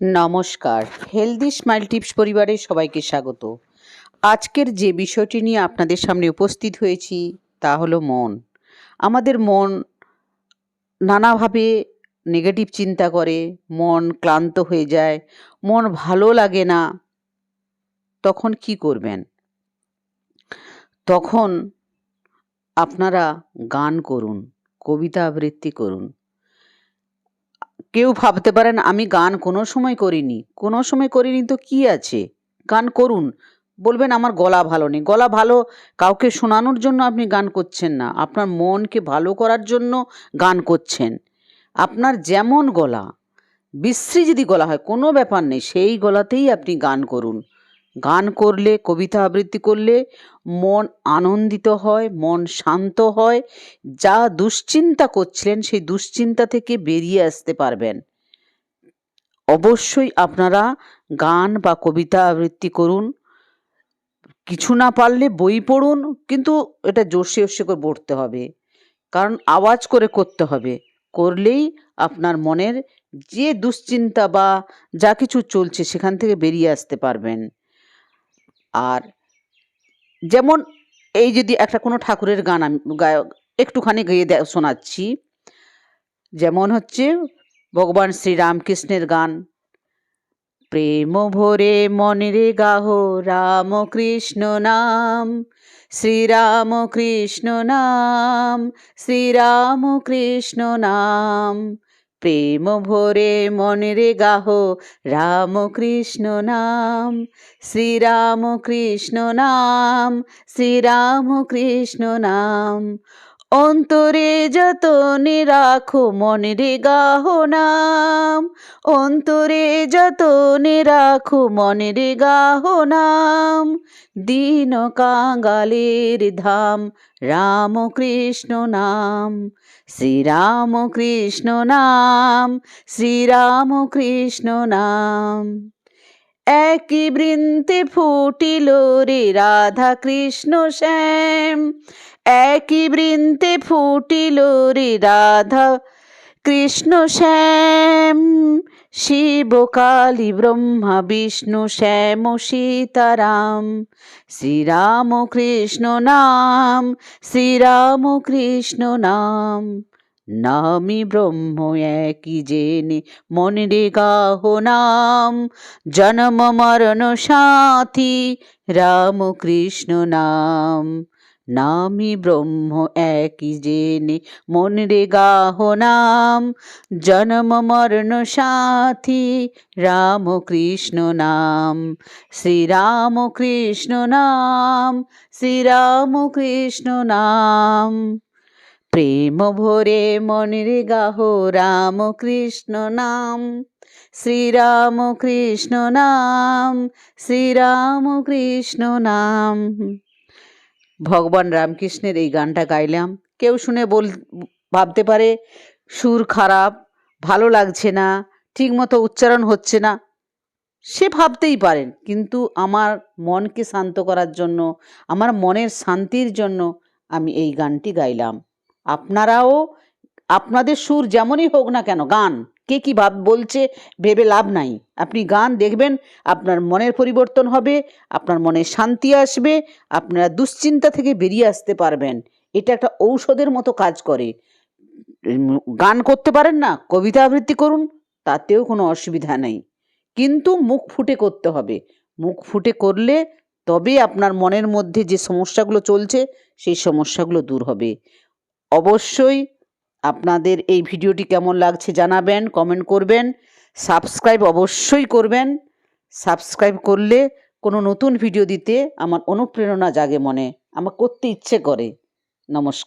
নমস্কার। Healthy smile tips পরিবারে সবাইকে স্বাগত। আজকের যে বিষয়টি নিয়ে আপনাদের সামনে উপস্থিত হয়েছি তা হলো মন। আমাদের মন নানাভাবে নেগেটিভ চিন্তা করে, মন ক্লান্ত হয়ে যায়, মন ভালো লাগে না, তখন কি করবেন? তখন আপনারা গান করুন, কবিতা আবৃত্তি করুন কেউ ভাবতে পারেন, আমি গান কোনো সময় করিনি। কোনো সময় করিনি তো কি আছে? গান করুন। বলবেন, আমার গলা ভালো নেই। গলা ভালো কাউকে শোনানোর জন্য আপনি গান করছেন না। আপনার মনকে ভালো করার জন্য গান করছেন। আপনার যেমন গলা, বিশ্রী যদি গলা হয়, কোনো ব্যাপার নেই। সেই গলাতেই আপনি গান করুন। গান করলে, কবিতা আবৃত্তি করলে মন আনন্দিত হয়, মন শান্ত হয়। যা দুশ্চিন্তা করছিলেন, সেই দুশ্চিন্তা থেকে বেরিয়ে আসতে পারবেন। অবশ্যই আপনারা গান বা কবিতা আবৃত্তি করুন। কিছু না পারলে বই পড়ুন, কিন্তু এটা জোরসে জোরসে করে পড়তে হবে। কারণ আওয়াজ করে করতে হবে। করলেই আপনার মনের যে দুশ্চিন্তা বা যা কিছু চলছে, সেখান থেকে বেরিয়ে আসতে পারবেন। আর যেমন এই যদি একটা কোনো ঠাকুরের গান আমি গায়ক একটুখানি গেয়ে শোনাচ্ছি। যেমন হচ্ছে ভগবান শ্রীরামকৃষ্ণের গান, প্রেম ভরে মনে গাহ, রাম কৃষ্ণ নাম, শ্রীরাম কৃষ্ণ নাম, শ্রীরাম কৃষ্ণ নাম। প্রেম ভরে মনে গাহ। রাম কৃষ্ণ নাম শ্রীরাম কৃষ্ণ নাম শ্রীরাম কৃষ্ণ নাম। অন্তরে যতনে রাখো মনে গাহ নাম, অন্তরে যতনে রাখো মনে গাহ নাম, দীন কাঙ্গালের ধাম, রাম কৃষ্ণ নাম, শ্রীরাম কৃষ্ণ নাম, শ্রীরাম কৃষ্ণ নাম। একই বৃন্তে ফুটিল রে রাধা কৃষ্ণ শ্যাম একই বৃন্তে ফুটিল রে রাধা, কৃষ্ণ শ্যাম, শিব কালী, ব্রহ্মা, বিষ্ণু শ্যাম, সীতারাম, শ্রীরাম কৃষ্ণ নাম, শ্রীরাম কৃষ্ণ নাম নামি ব্রহ্ম একই জেনে মনে গাহ নাম, জন্ম মরণ সাথী, রাম কৃষ্ণ নাম। নামি ব্রহ্ম একই জেনে মনে গাহ নাম। জন্ম, মরণ, সাথী, রাম কৃষ্ণ নাম। শ্রীরাম কৃষ্ণ নাম, শ্রীরাম কৃষ্ণ নাম। প্রেম ভরে মনের গাহ রাম কৃষ্ণ নাম। শ্রীরাম কৃষ্ণ নাম, শ্রীরাম কৃষ্ণ নাম। ভগবান রামকৃষ্ণের এই গানটা গাইলাম। কেউ শুনে বল, ভাবতে পারে, সুর খারাপ, ভালো লাগছে না, ঠিকমতো উচ্চারণ হচ্ছে না। সে ভাবতেই পারেন, কিন্তু আমার মনকে শান্ত করার জন্য, আমার মনের শান্তির জন্য আমি এই গানটি গাইলাম। আপনারাও, আপনাদের সুর যেমনই হোক না কেন, গান। কে কী ভাব বলছে ভেবে লাভ নাই। আপনি গান দেখবেন, আপনার মনের পরিবর্তন হবে, আপনার মনে শান্তি আসবে, আপনারা দুশ্চিন্তা থেকে বেরিয়ে আসতে পারবেন। এটা একটা ঔষধের মতো কাজ করে। গান করতে পারেন না, কবিতা আবৃত্তি করুন, তাতেও কোনো অসুবিধা নেই। কিন্তু মুখ ফুটে করতে হবে। মুখ ফুটে করলে তবে আপনার মনের মধ্যে যে সমস্যাগুলো চলছে, সেই সমস্যাগুলো দূর হবে। অবশ্যই আপনাদের এই ভিডিওটি কেমন লাগছে জানাবেন কমেন্ট করবেন সাবস্ক্রাইব অবশ্যই করবেন সাবস্ক্রাইব করলে কোনো নতুন ভিডিও দিতে আমার অনুপ্রেরণা জাগে মনে, আমার করতে ইচ্ছে করে। নমস্কার।